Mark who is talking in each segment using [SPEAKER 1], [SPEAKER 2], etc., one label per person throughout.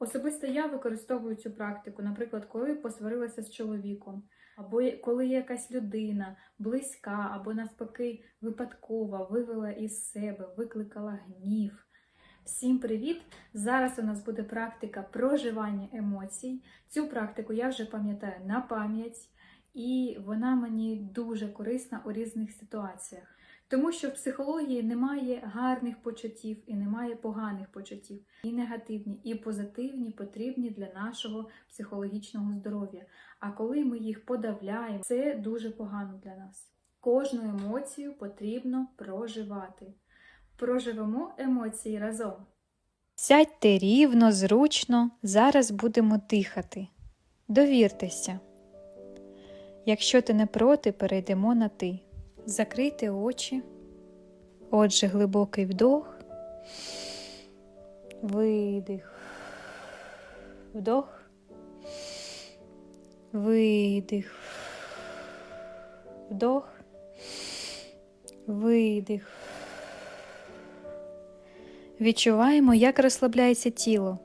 [SPEAKER 1] Особисто я використовую цю практику, наприклад, коли посварилася з чоловіком, або коли якась людина близька, або навпаки випадкова вивела із себе, викликала гнів. Всім привіт! Зараз у нас буде практика проживання емоцій. Цю практику я вже пам'ятаю на пам'ять, і вона мені дуже корисна у різних ситуаціях. Тому що в психології немає гарних почуттів і немає поганих почуттів. І негативні, і позитивні потрібні для нашого психологічного здоров'я. А коли ми їх подавляємо, це дуже погано для нас. Кожну емоцію потрібно проживати. Проживемо емоції разом.
[SPEAKER 2] Сядьте рівно, зручно, зараз будемо дихати. Довіртеся. Якщо ти не проти, перейдемо на ти. Закрийте очі. Отже, глибокий вдох, видих, вдох, видих, вдох, видих. Відчуваємо, як розслабляється тіло.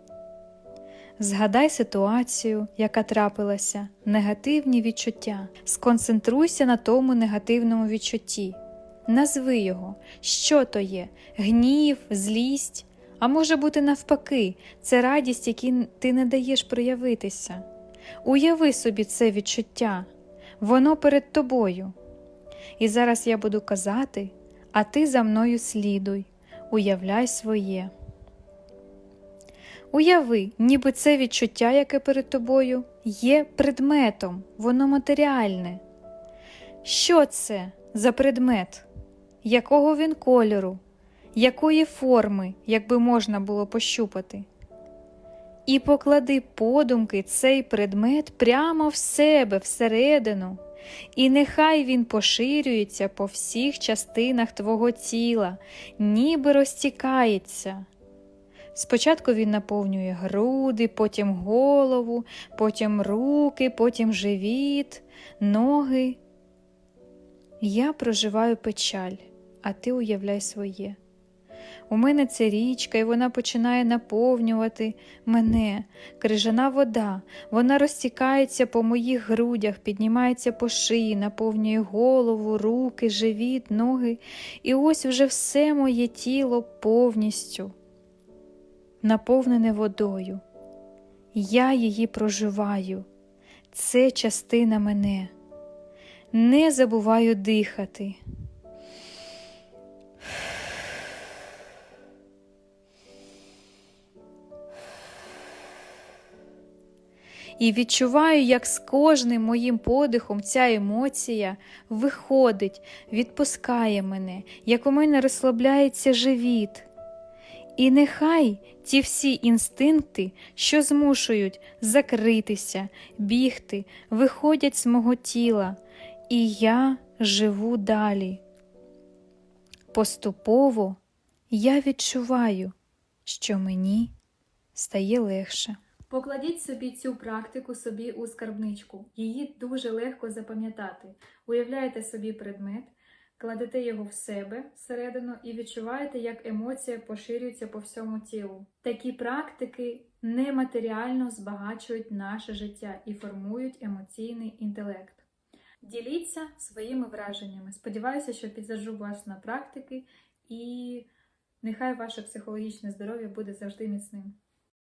[SPEAKER 2] Згадай ситуацію, яка трапилася, негативні відчуття. Сконцентруйся на тому негативному відчутті. Назви його, що то є: гнів, злість, а може бути навпаки, це радість, якій ти не даєш проявитися. Уяви собі це відчуття, воно перед тобою. І зараз я буду казати, а ти за мною слідуй уявляй своє. Уяви, ніби це відчуття, яке перед тобою, є предметом, воно матеріальне. Що це за предмет? Якого він кольору, якої форми, якби можна було пощупати? І поклади подумки цей предмет прямо в себе, всередину, і нехай він поширюється по всіх частинах твого тіла, ніби розтікається. Спочатку він наповнює груди, потім голову, потім руки, потім живіт, ноги. Я проживаю печаль, а ти уявляй своє. У мене це річка, і вона починає наповнювати мене, крижана вода, вона розтікається по моїх грудях, піднімається по шиї, наповнює голову, руки, живіт, ноги, і ось вже все моє тіло повністю наповнене водою. Я її проживаю, це частина мене. Не забуваю дихати. І відчуваю, як з кожним моїм подихом ця емоція виходить, відпускає мене, як у мене розслабляється живіт. І нехай ті всі інстинкти, що змушують закритися, бігти, виходять з мого тіла, і я живу далі. Поступово я відчуваю, що мені стає легше.
[SPEAKER 1] Покладіть собі цю практику собі у скарбничку. Її дуже легко запам'ятати. Уявляєте собі предмет, кладете його в себе всередину і відчуваєте, як емоція поширюється по всьому тілу. Такі практики нематеріально збагачують наше життя і формують емоційний інтелект. Діліться своїми враженнями. Сподіваюся, що підсаджу вас на практики, і нехай ваше психологічне здоров'я буде завжди міцним.